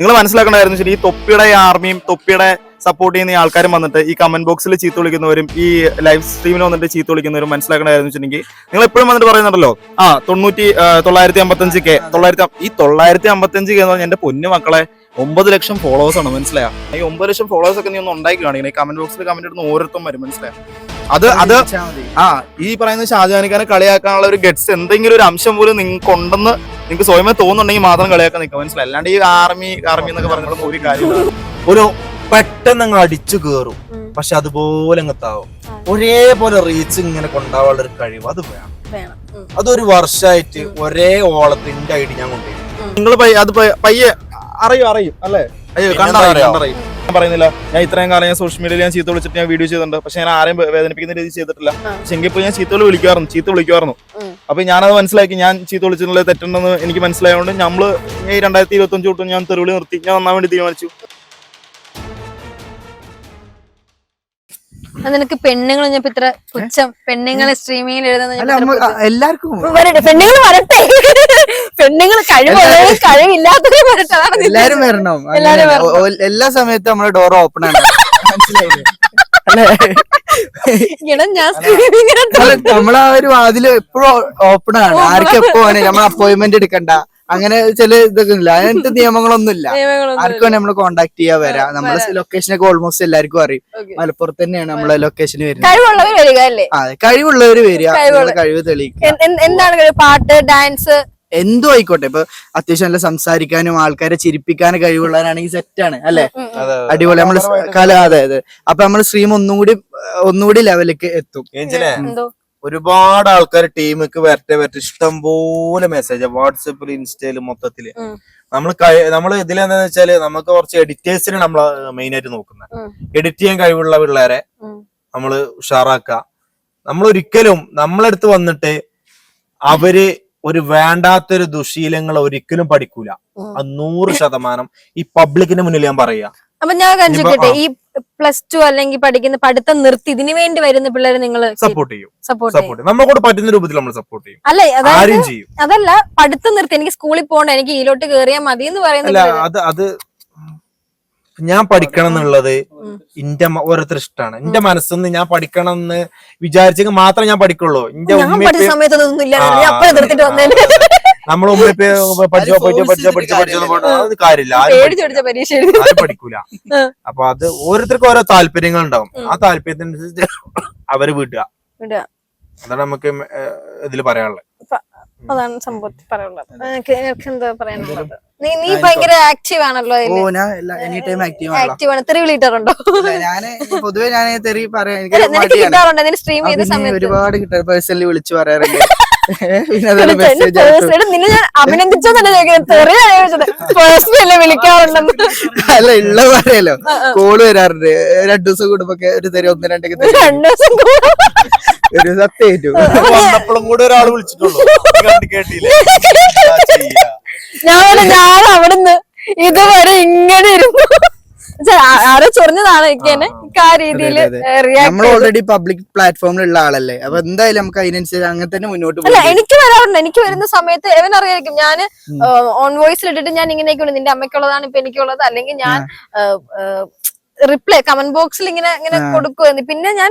നിങ്ങൾ മനസ്സിലാക്കണമായിരുന്നു ശരി ഈ തൊപ്പിയുടെ ആർമിയും തൊപ്പിയുടെ സപ്പോർട്ട് ചെയ്യുന്ന ആൾക്കാരും വന്നിട്ട് ഈ കമന്റ് ബോക്സിൽ ചീത്ത വിളിക്കുന്നവരും ഈ ലൈവ് സ്ട്രീമിൽ വന്നിട്ട് ചീത്ത വിളിക്കുന്നവരും മനസ്സിലാക്കണമായിരുന്നു വെച്ചിട്ടുണ്ടെങ്കിൽ നിങ്ങൾ എപ്പോഴും വന്നിട്ട് പറയുന്നുണ്ടല്ലോ ആ തൊണ്ണൂറ്റി തൊള്ളായിരത്തി അമ്പത്തഞ്ച് കെ തൊള്ളായിരത്തി ഈ തൊള്ളായിരത്തി അമ്പത്തഞ്ച് കെ എന്ന് പറഞ്ഞാൽ എന്റെ പൊന്നു മക്കളെ ഒമ്പത് ലക്ഷം ഫോളോവേഴ്സ് ആണ് മനസ്സിലായോ? ഈ ഒമ്പത് ലക്ഷം ഫോളോവേഴ്സ് ഒക്കെ നീ ഒന്ന് ഉണ്ടാക്കി കാണിക്കണം ഈ കമന്റ് ബോക്സിൽ കമന്റ് ഇടുന്ന ഓരോരുത്തരും വരും മനസ്സിലായോ? അത് അത് ആ ഈ പറയുന്ന ഷാജാനിക്കാനെ കളിയാക്കാനുള്ള ഒരു ഗട്സ് എന്തെങ്കിലും ഒരു അംശം പോലും നിങ്ങൾക്ക് ഉണ്ടെന്ന് നിങ്ങൾക്ക് സ്വയമേ തോന്നുന്നുണ്ടെങ്കിൽ മാത്രം കളിയാക്കാൻ നിൽക്കുക മനസ്സിലായി? അല്ലാണ്ട് ഈ ആർമി ആർമി എന്നൊക്കെ പറഞ്ഞിട്ട് ഒരു കാര്യം ഒരു പെട്ടെന്ന് അങ്ങ് അടിച്ചു കയറും. പക്ഷെ അതുപോലെ അങ്ങ് താവും. ഒരേപോലെ റീച്ച് ഇങ്ങനെ കൊണ്ടാവാനുള്ള ഒരു കഴിവ് അത് വേണം. അതൊരു വർഷമായിട്ട് ഒരേ ഓളത്തിന്റെ ഐഡി ഞാൻ കൊണ്ടുപോയി നിങ്ങൾ അത് പയ്യെ അറിയും അറിയും അല്ലേ? അയ്യോ കണ്ടറിയും. കണ്ടറിയും. ഞാൻ പറയുന്നില്ല. ഞാൻ ഇത്രയും കാലം ഞാൻ സോഷ്യൽ മീഡിയയിൽ ഞാൻ ചീത്ത വിളിച്ചിട്ട് ഞാൻ വീഡിയോ ചെയ്തിട്ടുണ്ട്. പക്ഷെ ഞാൻ ആരെയും വേദനിപ്പിക്കുന്ന രീതി ചെയ്തിട്ടില്ല. പക്ഷെ എങ്കിൽ പോയി ഞാൻ ചീത്ത വിളിക്കാറുണ്ട് ചീത്ത വിളിക്കുമായിരുന്നു. അപ്പൊ ഞാനത് മനസ്സിലാക്കി. ഞാൻ ചീത്ത വിളിച്ചിട്ടുള്ള തെറ്റുണ്ടെന്ന് എനിക്ക് മനസ്സിലായതുകൊണ്ട് നമ്മൾ ഈ രണ്ടായിരത്തി ഇരുപത്തി അഞ്ച് തൊട്ട് ഞാൻ തെരുവിളി നിർത്തി. ഞാൻ നന്നാൻ വേണ്ടി തീരുമാനിച്ചു. നിനക്ക് പെണ്ണുങ്ങൾ ഇത്ര പുച്ഛം. പെണ്ണുങ്ങളെ സ്ട്രീമിങ്ങിൽ അല്ല നമ്മ- എഴുതുന്ന എല്ലാവർക്കും വരട്ടെ പെണ്ണുങ്ങൾ വരട്ടെ. പെണ്ണുങ്ങൾ കഴിവുള്ളവരും കഴിവില്ലാത്തവരും വരട്ടെ. എല്ലാരും വരണം. എല്ലാ സമയത്തും നമ്മുടെ ഡോർ ഓപ്പൺ ആണ്. മനസ്സിലായില്ലേ? നമ്മളെ ഒരു വാതിൽ എപ്പോഴും ഓപ്പൺ ആണ്. ആർക്കും എപ്പോ വേണേ നമ്മൾ അപ്പോയിന്റ്മെന്റ് എടുക്കണ്ട. അങ്ങനെ ചില ഇതൊക്കെ ഇല്ല. അങ്ങനത്തെ നിയമങ്ങളൊന്നും ഇല്ല ആർക്കും തന്നെ നമ്മൾ കോണ്ടാക്ട് ചെയ്യാ വരാം. നമ്മളെ ലൊക്കേഷൻ ഒക്കെ ഓൾമോസ്റ്റ് എല്ലാവർക്കും അറിയും. മലപ്പുറത്ത് തന്നെയാണ് നമ്മളെ ലൊക്കേഷൻ വരുന്നത്. അതെ കഴിവുള്ളവര് വരിക. കഴിവ് തെളിയിക്കുക. എന്താണ് പാട്ട് ഡാൻസ്? എന്തോ ആയിക്കോട്ടെ. ഇപ്പൊ അത്യാവശ്യം നല്ല സംസാരിക്കാനും ആൾക്കാരെ ചിരിപ്പിക്കാനും കഴിവുള്ളവരാണെങ്കിൽ സെറ്റാണ് അല്ലെ? അടിപൊളി. നമ്മൾ കല അതെ അതെ. അപ്പൊ നമ്മൾ സ്ട്രീം ഒന്നും കൂടി ഒന്നുകൂടി ലെവലിലേക്ക് എത്തും. ഒരുപാട് ആൾക്കാർ ടീമിക്ക് വരട്ടെ വരട്ടെ. ഇഷ്ടം പോലെ മെസ്സേജ് വാട്സപ്പിൽ ഇൻസ്റ്റയിൽ മൊത്തത്തിൽ. നമ്മൾ നമ്മൾ ഇതിലെന്താന്ന് വെച്ചാൽ നമുക്ക് കുറച്ച് എഡിറ്റേഴ്സിനെ നമ്മൾ മെയിൻ ആയിട്ട് നോക്കുന്നത്. എഡിറ്റ് ചെയ്യാൻ കഴിവുള്ള പിള്ളേരെ നമ്മൾ നമ്മൾ ഉഷാറാക്ക നമ്മൾ ഒരിക്കലും നമ്മളെടുത്ത് വന്നിട്ട് അവർ ഒരു വേണ്ടാത്തൊരു ദുശീലങ്ങൾ ഒരിക്കലും പഠിക്കൂല. അത് നൂറ് ശതമാനം ഈ പബ്ലിക്കിന്റെ മുന്നിൽ ഞാൻ പറയാ. അപ്പൊ ഞാൻ കണ്ടിട്ടെ ഈ പ്ലസ് ടു അല്ലെങ്കിൽ പഠിക്കുന്ന പഠിത്തം നിർത്തി ഇതിനു വേണ്ടി വരുന്ന പിള്ളേരെ നിങ്ങൾ സപ്പോർട്ട് ചെയ്യും. സപ്പോർട്ട് ചെയ്യും. സപ്പോർട്ട് നമ്മളെ പറ്റുന്ന രൂപത്തിൽ നമ്മൾ സപ്പോർട്ട് ചെയ്യും. അല്ല അതായത് അതല്ല പഠിത്തം നിർത്തി. എനിക്ക് സ്കൂളിൽ പോകണ്ട എനിക്ക് ഈലോട്ട് കേറിയാൽ മതി എന്ന് പറയുന്നത് അത് അത് ഞാൻ പഠിക്കണം എന്നുള്ളത്. എന്റെ ഓരോരുത്തർ ഇഷ്ടമാണ് എന്റെ മനസ്സിന്ന് ഞാൻ പഠിക്കണം എന്ന് വിചാരിച്ചെങ്കിൽ മാത്രമേ ഞാൻ പഠിക്കുള്ളൂ. എന്റെ ഞാൻ നമ്മൾ ഉമ്മ ഇപ്പൊ പഠിച്ചോ പഠിച്ചോ പഠിച്ചോ പഠിച്ചോ പഠിച്ചോ അത് കാര്യമില്ല. പരീക്ഷ പഠിക്കൂല. അപ്പൊ അത് ഓരോരുത്തർക്കും ഓരോ താല്പര്യങ്ങൾ ഉണ്ടാവും. ആ താല്പര്യത്തിനനുസരിച്ച് അവർ വിടുക. വിടുക. അതാണ് നമുക്ക് ഇതിൽ പറയാനുള്ളത്. അതാണ് സംഭവത്തിൽ പറയാനുള്ളത്. എന്താ പറയാനുള്ളത്? നീ നീ ഭയങ്കര ആക്റ്റീവ് ആണല്ലോ ആക്റ്റീവ് ആണ്. തെറി ഞാൻ പൊതുവെ ഞാൻ തെറി പറയാൻ ഒരുപാട് കിട്ടാറുണ്ട് പേഴ്സണലി വിളിച്ചു പറയാറുണ്ട് നിന്നെ ഞാൻ ചോദിക്കുന്നത്? വിളിക്കാറുണ്ടെന്ന്? അല്ല ഉള്ള കോൾ വരാറുണ്ട്. രണ്ടു ദിവസം കൂടുമ്പോ ഒരു തരം ഒന്ന് രണ്ടൊക്കെ രണ്ടു ദിവസം ഒരു വന്നപ്പോഴും കൂടെ ഒരാൾ വിളിച്ചിട്ടുള്ളൂ. നീ കണ്ട് കേട്ടില്ലേ. ഞാൻ ഞാൻ അവിടുന്ന് ഇതുവരെ ഇങ്ങനെ ഇരുന്നു. ആരോ ചൊറിഞ്ഞതാണ് എനിക്ക് തന്നെ ആ രീതിയിൽ അതെ, നമ്മൾ ഓൾറെഡി പബ്ലിക് പ്ലാറ്റ്ഫോമിലുള്ള ആളല്ലേ. അപ്പൊ എന്തായാലും നമുക്ക് അതിനനുസരിച്ച് അങ്ങനെ തന്നെ മുന്നോട്ട് അല്ല എനിക്ക് വരാറുണ്ട്. എനിക്ക് വരുന്ന സമയത്ത് എവൻ അറിയായിരിക്കും. ഞാൻ ഓൺ വോയിസിൽ ഇട്ടിട്ട് ഞാൻ ഇങ്ങനെയൊക്കെ ഉണ്ട് നിന്റെ അമ്മയ്ക്കുള്ളതാണ് ഇപ്പൊ എനിക്കുള്ളത്. അല്ലെങ്കിൽ ഞാൻ റിപ്ലൈ കമന്റ് ബോക്സിൽ ഇങ്ങനെ ഇങ്ങനെ കൊടുക്കുമായിരുന്നു പിന്നെ ഞാൻ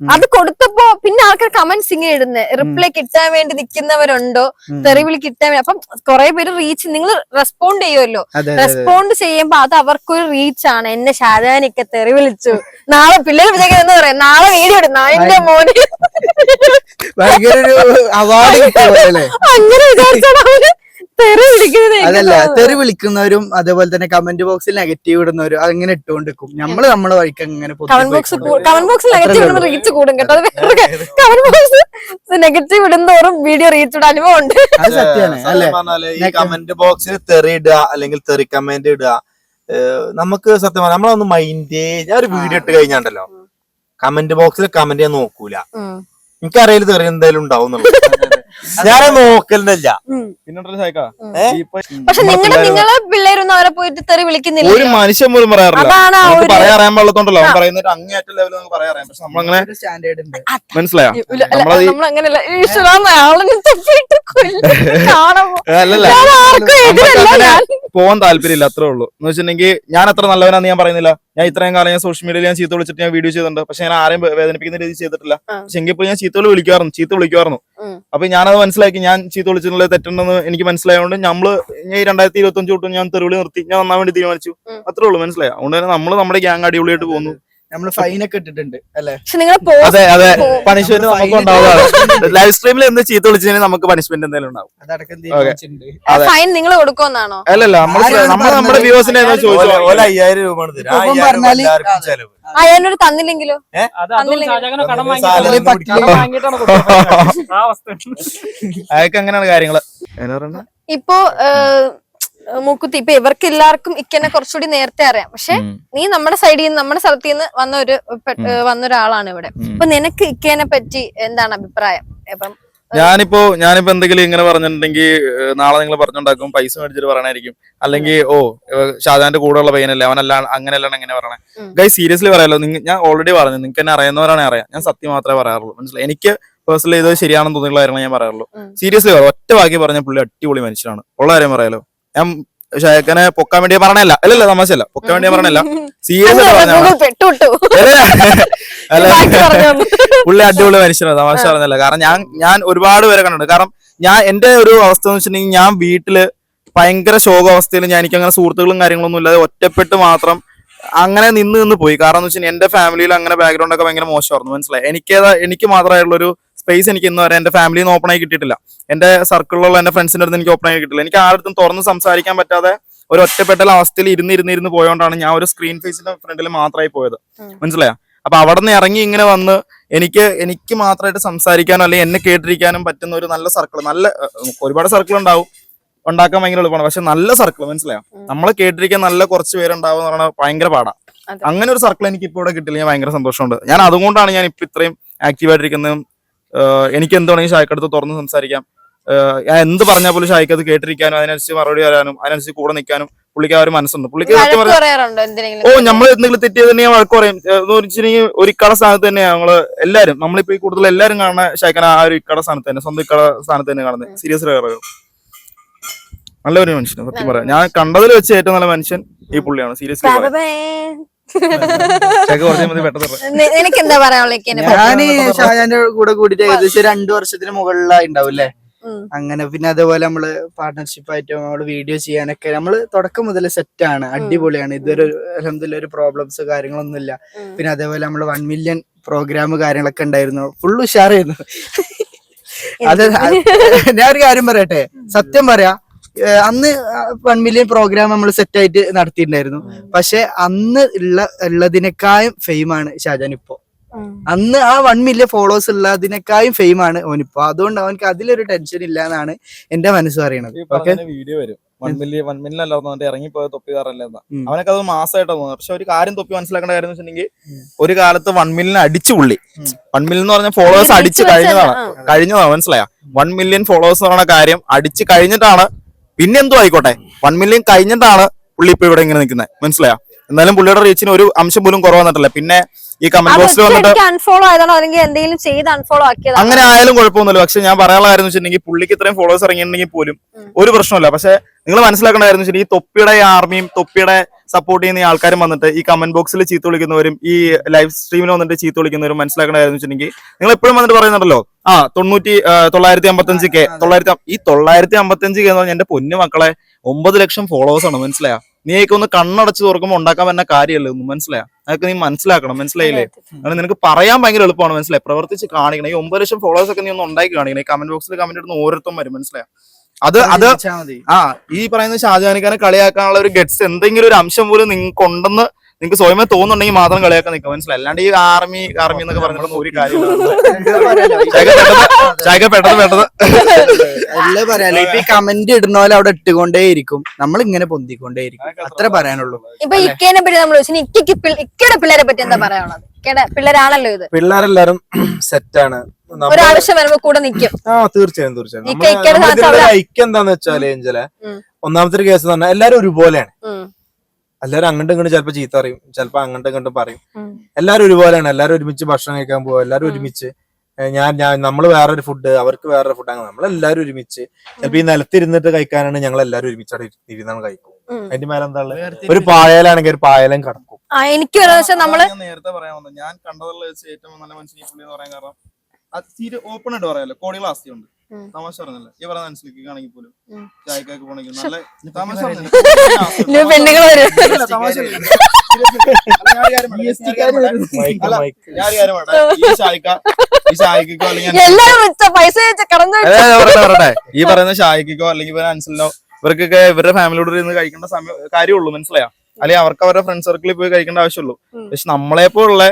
അത് കൊടുത്തപ്പോ പിന്നെ ആൾക്കാർ കമന്റ്സ് ഇങ്ങനെ ഇടുന്നത് റിപ്ലൈ കിട്ടാൻ വേണ്ടി നിൽക്കുന്നവരുണ്ടോ തെറിവിളി കിട്ടാൻ വേണ്ടി അപ്പം കുറെ പേര് റീച്ച് നിങ്ങൾ റെസ്പോണ്ട് ചെയ്യുമല്ലോ റെസ്പോണ്ട് ചെയ്യുമ്പോ അത് അവർക്കൊരു റീച്ച് ആണ്. എന്നെ ഷാജാനിക്കെ തെറി വിളിച്ചു നാളെ പിള്ളേർ വിചാരിക്കുന്നത് എന്താ പറയാ? നാളെ വീഡിയോ ഇടും. നായിന്റെ മോന്. അങ്ങനെ വിചാരിച്ചാണ് അവർ. അതല്ല. തെറി വിളിക്കുന്നവരും അതേപോലെ തന്നെ കമന്റ് ബോക്സിൽ നെഗറ്റീവ് ഇടുന്നവരും അങ്ങനെ ഇട്ടുകൊണ്ടിരിക്കും. നമ്മൾ നമ്മളെ വഴിക്ക് അങ്ങനെ കമന്റ് ബോക്സ് കമന്റ് ബോക്സിൽ നെഗറ്റീവ് ഇടുന്നവരും ഇടുന്ന റീച്ച് കൂടും കേട്ടോ. കമന്റ് ബോക്സ് നെഗറ്റീവ് ഇടുന്നതോറും വീഡിയോ റീച്ച് ഇടാൻ അനുഭവം ഉണ്ട്. ഈ കമന്റ് ബോക്സിൽ തെറി ഇടുക അല്ലെങ്കിൽ തെറി കമന്റ് ഇടുക നമുക്ക് സത്യം നമ്മളൊന്ന് മൈൻഡ് ഞാൻ ഒരു വീഡിയോ ഇട്ട് കഴിഞ്ഞാണ്ടല്ലോ. കമന്റ് ബോക്സിൽ കമന്റ് ഞാൻ നോക്കൂല. എനിക്കറിയില്ല തെറി എന്തായാലും ഉണ്ടാവും ഞാൻ നോക്കലില്ല പക്ഷെ നമ്മളെ നിങ്ങളെ പിള്ളേരൊന്നും അവരെ പോയിട്ട് തെറി വിളിക്കുന്നില്ല. ഒരു മനുഷ്യൻ പോലും പറയാറില്ല. അതാണ് ആ നമുക്ക് പറയാൻ അറിയാൻ പാടില്ലത്തോണ്ടല്ലോ. അവൻ പറയുന്നത് അങ്ങേയറ്റ ലെവലിൽ നമുക്ക് പക്ഷെ നമ്മളങ്ങനെ മനസ്സിലായോ? നമ്മളങ്ങനെയല്ല ഞാൻ പോകാൻ താല്പര്യമില്ല അത്രേ ഉള്ളൂ. എന്ന് വെച്ചിട്ടുണ്ടെങ്കിൽ ഞാൻ അത്ര നല്ലവനാന്ന് ഞാൻ പറയുന്നില്ല. ഞാൻ ഇത്രയും കാലം ഞാൻ സോഷ്യൽ മീഡിയയിൽ ഞാൻ ചീത്ത വിളിച്ചിട്ട് ഞാൻ വീഡിയോ ചെയ്തിട്ടുണ്ട്. പക്ഷെ ഞാൻ ആരെയും വേദനിപ്പിക്കുന്ന രീതി ചെയ്തിട്ടില്ല. പക്ഷെ എങ്കിൽ പോയി ഞാൻ ചീത്ത വിളിക്കുമായിരുന്നു. ചീത്ത വിളിക്കുമായിരുന്നു. അപ്പൊ അപ്പൊ ഞാനത് മനസ്സിലാക്കി. ഞാൻ ചീത്ത വിളിച്ചിട്ടുള്ള തെറ്റുണ്ടെന്ന് എനിക്ക് മനസ്സിലായതുകൊണ്ട് നമ്മൾ ഈ രണ്ടായിരത്തി ഇരുപത്തി അഞ്ച് തൊട്ട് ഞാൻ തെറുവിളി നിർത്തി. ഞാൻ നന്നാൻ വേണ്ടി തീരുമാനിച്ചു. അത്രേ ഉള്ളൂ മനസ്സിലായി? അതുകൊണ്ട് തന്നെ നമ്മൾ നമ്മുടെ ഗ്യാങ് അടിപൊളിയായിട്ട് പോകുന്നു. നമ്മൾ ഒക്കെ ഇട്ടിട്ടുണ്ട് അല്ലെ? പക്ഷെ നിങ്ങളെ അതെ അതെ. പണിഷ്മെന്റ് നമുക്ക് ലൈവ് സ്ട്രീമിൽ എന്ത് ചീത്ത വിളിച്ചതിന് നമുക്ക് പണിഷ്മെന്റ് എന്തെങ്കിലും ഉണ്ടാവും. ഫൈൻ നിങ്ങൾ കൊടുക്കുമെന്നാണോ? അല്ലല്ല നമ്മൾ നമ്മുടെ? വ്യൂസിനെ ചോദിച്ചു? അയ്യായിരം രൂപ തന്നില്ലെങ്കിലോ? അതൊക്കെ അങ്ങനെയാണ് കാര്യങ്ങൾ? ഇപ്പോ മൂക്കുത്തി. ഇപ്പൊ ഇവർക്ക് എല്ലാവർക്കും ഇക്കനെ കുറച്ചുകൂടി നേരത്തെ അറിയാം. പക്ഷെ നീ നമ്മുടെ സൈഡിൽ നിന്ന് നമ്മുടെ സ്ഥലത്ത് നിന്ന് വന്ന ഒരു വന്ന ഒരാളാണ് ഇവിടെ. അപ്പൊ നിനക്ക് ഇക്കേനെ പറ്റി എന്താണ് അഭിപ്രായം? ഇപ്പം ഞാനിപ്പോ ഞാനിപ്പോ എന്തെങ്കിലും ഇങ്ങനെ പറഞ്ഞിട്ടുണ്ടെങ്കിൽ നാളെ നിങ്ങൾ പറഞ്ഞുണ്ടാക്കും പൈസ മേടിച്ചിട്ട് പറയണായിരിക്കും. അല്ലെങ്കിൽ ഓ ഷാജാന്റെ കൂടെ ഉള്ള പയ്യനല്ലേ അവനല്ല അങ്ങനെയല്ലാണ് എങ്ങനെ പറയണേ. ഗൈ സീരിയസ്ലി പറയാലോ ഞാൻ ഓൾറെഡി പറഞ്ഞു നിങ്ങൾക്ക് എന്നെ അറിയുന്നവരാണെ അറിയാം. ഞാൻ സത്യം മാത്രമേ പറയാറുള്ളൂ. മനസ്സിലായി? എനിക്ക് പേഴ്സണലി ഇത് ശരിയാണെന്ന് തോന്നിയുള്ള കാര്യങ്ങൾ ഞാൻ പറയാറുള്ളൂ. സീരിയസ്ലി സീരിയസ്ലി ഒറ്റ വാക്കി പറഞ്ഞ പുള്ളി അടിപൊളി മനുഷ്യനാണ്. ഉള്ള കാര്യം പറയാലോ? ഞാൻ ഷായക്കനെ പൊക്കാൻ വേണ്ടി പറഞ്ഞല്ല. അല്ലല്ല തമാശല്ല പൊക്കാൻ വേണ്ടി പറഞ്ഞല്ല. സീരിയസ് അല്ല. പുള്ളി അടിപൊളി മനുഷ്യനാണ് തമാശ പറഞ്ഞല്ല കാരണം ഞാൻ ഞാൻ ഒരുപാട് പേരെ കണ്ടിട്ടുണ്ട്. കാരണം ഞാൻ എന്റെ ഒരു അവസ്ഥ എന്ന് വെച്ചിട്ടുണ്ടെങ്കിൽ ഞാൻ വീട്ടിൽ ഭയങ്കര ശോകാവസ്ഥയിൽ ഞാൻ എനിക്ക് അങ്ങനെ സുഹൃത്തുക്കളും കാര്യങ്ങളൊന്നും ഇല്ലാതെ ഒറ്റപ്പെട്ട് മാത്രം അങ്ങനെ നിന്ന് നിന്ന് പോയി. കാരണം എന്ന് വെച്ചാൽ എന്റെ ഫാമിലിയിൽ അങ്ങനെ ബാക്ക്ഗ്രൗണ്ട് ഒക്കെ ഭയങ്കര മോശമായിരുന്നു. മനസ്സിലായി? എനിക്ക് എനിക്ക് മാത്രമായിട്ടുള്ള ഒരു സ്പേസ് എനിക്ക് ഇന്ന് വരെ എന്റെ ഫാമിലിയിൽ നിന്ന് ഓപ്പൺ ആയി കിട്ടിയിട്ടില്ല. എന്റെ സർക്കിളിലുള്ള എന്റെ ഫ്രണ്ട്സിന്റെ അടുത്ത് എനിക്ക് ഓപ്പൺ ആയി കിട്ടില്ല എനിക്ക് ആരുടെ തുറന്ന് സംസാരിക്കാൻ പറ്റാതെ ഒരു ഒറ്റപ്പെട്ട അവസ്ഥയിൽ ഇരുന്ന് ഇരുന്ന് ഇരുന്ന് പോയോണ്ടാണ് ഞാൻ ഒരു സ്ക്രീൻ ഫേസിന്റെ ഫ്രണ്ടിൽ മാത്രമായി പോയത്. മനസ്സിലായോ? അപ്പൊ അവിടെ നിന്ന് ഇറങ്ങി ഇങ്ങനെ വന്ന് എനിക്ക് എനിക്ക് മാത്രമായിട്ട് സംസാരിക്കാനോ അല്ലെങ്കിൽ എന്നെ കേട്ടിരിക്കാനും പറ്റുന്ന ഒരു നല്ല സർക്കിൾ നല്ല ഒരുപാട് സർക്കിൾ ഉണ്ടാവും. ഉണ്ടാക്കാൻ ഭയങ്കര എളുപ്പമാണ്. പക്ഷെ നല്ല സർക്കിൾ മനസ്സിലായോ. നമ്മളെ കേട്ടിരിക്കാൻ നല്ല കുറച്ച് പേരുണ്ടാവും എന്ന് പറഞ്ഞാൽ ഭയങ്കര പാടാ. അങ്ങനെ ഒരു സർക്കിൾ എനിക്ക് ഇപ്പോൾ ഇവിടെ കിട്ടില്ല ഞാൻ ഭയങ്കര സന്തോഷമുണ്ട്. ഞാൻ അതുകൊണ്ടാണ് ഞാൻ ഇപ്പൊ ഇത്രയും ആക്റ്റീവ് ആയിട്ടിരിക്കുന്നതും എനിക്ക് എന്തുവാണെങ്കിൽ ഷായ്ക്കടുത്ത് തുറന്ന് സംസാരിക്കാം. ഞാൻ എന്ത് പറഞ്ഞാൽ പോലും ഷായ്ക്ക് അത് കേട്ടിരിക്കാനും അതിനനുസരിച്ച് മറുപടി വരാനും അതിനനുസരിച്ച് കൂടെ നിൽക്കാനും പുള്ളിക്ക് ആ ഒരു മനസ്സുണ്ട്. പുള്ളിക്ക് ഓ നമ്മൾ എന്തെങ്കിലും തെറ്റ് തന്നെ ഞാൻ വഴക്ക് പറയും. എന്ന് വെച്ചിട്ടുണ്ടെങ്കിൽ ഒരു ഇക്കട സ്ഥാനത്ത് തന്നെ ഞങ്ങൾ എല്ലാരും. നമ്മളിപ്പോ ഈ കൂടുതൽ എല്ലാരും കാണുന്ന ഷായ്ക്കന ആ ഒരു ഇക്കട സ്ഥാനത്ത് തന്നെ. സ്വന്തം ഇക്കട സ്ഥാനത്ത് തന്നെ കാണുന്നത്. സീരിയസ് പറയുക നല്ലൊരു മനുഷ്യൻ സത്യം പറയാം. ഞാൻ കണ്ടതിൽ വെച്ച് ഏറ്റവും നല്ല മനുഷ്യൻ ഈ പുള്ളിയാണ്. സീരിയസ്ലി നിനക്ക് എന്താ പറയാനുള്ള ഷാജാന്റെ കൂടെ കൂടിയിട്ട് ഏകദേശം രണ്ടു വർഷത്തിന് മുകളിലായി ഉണ്ടാവും അല്ലേ ഉം. അങ്ങനെ പിന്നെ അതേപോലെ നമ്മൾ പാർട്ട്ണർഷിപ്പ് ആയിട്ട് നമ്മൾ വീഡിയോ ചെയ്യാനൊക്കെ നമ്മൾ തുടക്കം മുതൽ സെറ്റ് ആണ് അടിപൊളിയാണ്. ഇതുവരെ അലഹമില്ല ഒരു പ്രോബ്ലംസ് കാര്യങ്ങളൊന്നും ഇല്ല. പിന്നെ അതേപോലെ നമ്മൾ വൺ മില്യൺ പ്രോഗ്രാം കാര്യങ്ങളൊക്കെ ഉണ്ടായിരുന്നു. ഫുൾ ഉഷാറായിരുന്നു. അത് ഞാൻ ഒരു കാര്യം പറയട്ടെ? സത്യം പറയാ അന്ന് വൺ മില്യൺ പ്രോഗ്രാം നമ്മൾ സെറ്റ് ആയിട്ട് നടത്തിയിട്ടുണ്ടായിരുന്നു. പക്ഷെ അന്ന് ഉള്ള ഉള്ളതിനേക്കാളും ഫെയിമാണ് ഷാജാൻ ഇപ്പോ. അന്ന് ആ വൺ മില്യൺ ഫോളോവേഴ്സ് ഉള്ളതിനേക്കാളും ഫെയിമാണ് ഓനിപ്പോ അതുകൊണ്ട് അവനക്ക് അതിലൊരു ടെൻഷൻ ഇല്ല എന്നാണ് എന്റെ മനസ്സ് പറയണത് വീഡിയോ വരും. വൺ മില്യൺ വൺ മില്യൺ അവന്റെ ഇറങ്ങിപ്പോയ തൊപ്പി കാരല്ലെന്ന ഉം. അവനൊക്കെ അത് മാസമായിട്ടാണ് തോന്നുന്നത്. പക്ഷെ ഒരു കാര്യം തൊപ്പി മനസ്സിലാക്കേണ്ട കാര്യം വെച്ചിട്ടുണ്ടെങ്കിൽ ഒരു കാലത്ത് വൺ മില്യൺ അടിച്ചു പുള്ളി. വൺ മില്യൺ എന്ന് പറഞ്ഞ ഫോളോവേഴ്സ് അടിച്ച് കഴിഞ്ഞതാണ്. കഴിഞ്ഞതാണ് മനസ്സിലായ? വൺ മില്യൺ ഫോളോവേഴ്സ് എന്ന് പറഞ്ഞ കാര്യം അടിച്ച് കഴിഞ്ഞിട്ടാണ് പിന്നെ എന്തോ ആയിക്കോട്ടെ. വൺ മില്യൺ കഴിഞ്ഞിട്ടാണ് പുള്ളി ഇപ്പൊ ഇവിടെ ഇങ്ങനെ നിൽക്കുന്നത് മനസ്സിലായോ? എന്നാലും പുള്ളിയുടെ റീച്ചിന് ഒരു അംശം പോലും കുറവ് വന്നിട്ടില്ല. പിന്നെ ഈ കമന്റ് ബോക്സിൽ വന്നിട്ട് അൺഫോളോ ആയതാണോ? അല്ലെങ്കിൽ എന്തെങ്കിലും ചെയ്ത് അൺഫോളോ അങ്ങനെ ആയാലും കുഴപ്പമൊന്നുമില്ല. പക്ഷെ ഞാൻ പറയാനുള്ള കാര്യം വെച്ചിട്ടുണ്ടെങ്കിൽ പുള്ളിക്ക് ഇത്രയും ഫോളോവേഴ്സ് ഇറങ്ങിയിട്ടുണ്ടെങ്കിൽ പോലും ഒരു പ്രശ്നമില്ല പക്ഷെ നിങ്ങൾ മനസ്സിലാക്കേണ്ട കാര്യം വെച്ചിട്ടുണ്ടെങ്കിൽ ഈ തൊപ്പിയുടെ ആർമിയും തൊപ്പിയുടെ സപ്പോർട്ട് ചെയ്യുന്ന ആൾക്കാരും വന്നിട്ട് ഈ കമന്റ് ബോക്സിൽ ചീത്ത വിളിക്കുന്നവരും ഈ ലൈവ് സ്ട്രീമിൽ വന്നിട്ട് ചീത്ത വിളിക്കുന്നവരും മനസ്സിലാക്കണമായിരുന്നു വെച്ചിട്ടുണ്ടെങ്കിൽ നിങ്ങൾ എപ്പോഴും വന്നിട്ട് പറയുന്നുണ്ടല്ലോ ആ തൊണ്ണൂറ്റി തൊള്ളായിരത്തി അമ്പത്തഞ്ച് കെ തൊള്ളായിരത്തി ഈ തൊള്ളായിരത്തി അമ്പത്തഞ്ച് കെ എന്ന് പറഞ്ഞാൽ എന്റെ പൊന്നു മക്കളെ ഒമ്പത് ലക്ഷം ഫോളോവേഴ്സ് ആണ് മനസ്സിലായ? നീയൊക്കെ ഒന്ന് കണ്ണടച്ച് തുറക്കുമ്പോൾ ഉണ്ടാക്കാൻ പറ്റുന്ന കാര്യമല്ലേ ഒന്നും മനസ്സിലായ? അതൊക്കെ നീ മനസ്സിലാക്കണം മനസ്സിലായില്ലേ? അങ്ങനെ നിനക്ക് പറയാൻ ഭയങ്കര എളുപ്പമാണ് മനസ്സിലായി? പ്രവർത്തിച്ച് കാണിക്കണം. ഈ ഒമ്പത് ലക്ഷം ഫോളോവേഴ്സ് ഒക്കെ നീ ഒന്ന് ഉണ്ടാക്കി കാണിക്കണം. ഈ കമന്റ് ബോക്സിൽ കമന്റ് ഇടുന്ന ഓരോരുത്തരും വരും മനസ്സിലായോ? അത് അത് ആ ഈ പറയുന്ന ഷാജഹാനിക്കാരെ കളിയാക്കാനുള്ള ഒരു ഗെറ്റ്സ് എന്തെങ്കിലും ഒരു അംശം പോലും നിങ്ങൾക്ക് ഉണ്ടെന്ന് നിങ്ങൾക്ക് സ്വയമേ തോന്നുന്നുണ്ടെങ്കിൽ മാത്രം കളിയാക്കാൻ നിൽക്കാം. മനസ്സിലായി? അല്ലാണ്ട് ഈ ആർമി ആർമി എന്നൊക്കെ പറഞ്ഞിട്ട് ഒരു കാര്യമില്ല. പെട്ടെന്ന് പെട്ടെന്ന് എല്ലാം പറയാലോ. ഇപ്പൊ ഈ കമന്റ് ഇടുന്നോലെ അവിടെ ഇട്ടുകൊണ്ടേ ഇരിക്കും നമ്മൾ ഇങ്ങനെ പൊന്തിക്കൊണ്ടേ ഇരിക്കും അത്ര പറയാനുള്ളൂ. ഇപ്പൊ ഇക്കേനെ പറ്റി നമ്മൾ ഇക്കയുടെ പിള്ളേരെ പറ്റി എന്താ പറയാനുള്ളത്? പിള്ളേരാണല്ലോ ഇത്. പിള്ളേരെല്ലാരും സെറ്റാണ് ഒരു ആവശ്യം വരുമ്പോ കൂടെ നിൽക്കും ആ തീർച്ചയായും തീർച്ചയായും. ഐക്യം എന്താന്ന് വെച്ചാൽ ഏഞ്ചല ഒന്നാമത്തെ ഒരു കേസ് എന്ന് പറഞ്ഞാൽ എല്ലാരും ഒരുപോലെയാണ്. ഉം. എല്ലാരും അങ്ങോട്ടും ഇങ്ങോട്ടും ചിലപ്പോ ചീത്ത പറയും. ചിലപ്പോ അങ്ങോട്ടും ഇങ്ങോട്ടും പറയും. എല്ലാവരും എല്ലാരും ഒരുപോലെയാണ്. എല്ലാവരും ഒരുമിച്ച് ഭക്ഷണം കഴിക്കാൻ പോകും എല്ലാവരും ഒരുമിച്ച് ഞാൻ ഞാൻ നമ്മൾ വേറൊരു ഫുഡ് അവർക്ക് വേറൊരു ഫുഡ് അങ്ങനെ നമ്മളെല്ലാരും ഒരുമിച്ച്. ചിലപ്പോ ഈ നിലത്തിരുന്നിട്ട് കഴിക്കാനാണ് ഞങ്ങൾ എല്ലാരും ഒരുമിച്ച് അവിടെ ഇരുന്നാണ് കഴിക്കും. അതിന്റെ മേലെ എന്താ ഉള്ളത്? ഒരു പായലാണെങ്കിൽ ഒരു പായലും കടക്കും. എനിക്ക് ഒരു നമ്മൾ നേരത്തെ പറയാൻ വന്നത് ഞാൻ കണ്ടതുള്ള വെച്ച് ഏറ്റവും നല്ല പുള്ളി എന്ന് പറയാൻ കാരണം ഓപ്പൺ ആയിട്ട് പറയാലോ കോടി ക്ലാസ് ഉണ്ട്. തമാശ പറഞ്ഞല്ലേ. ഈ പറയുന്ന മനസ്സിലേക്കാണെങ്കിൽ പോലും. ചായക്കൊക്കെ പോണെങ്കിൽ നല്ല തമാശ പറയട്ടെ. ഈ പറയുന്ന ഷായിക്കോ അല്ലെങ്കിൽ അൻസലിനോ ഇവർക്കൊക്കെ ഇവരുടെ ഫാമിലിയോട് ഇരുന്ന് കഴിക്കേണ്ട സമയം കാര്യമുള്ളൂ മനസ്സിലായോ? അല്ലെങ്കിൽ അവർക്ക് അവരുടെ ഫ്രണ്ട് സർക്കിളിൽ പോയി കഴിക്കേണ്ട ആവശ്യമുള്ളൂ. പക്ഷെ പക്ഷെ നമ്മളെപ്പോലുള്ള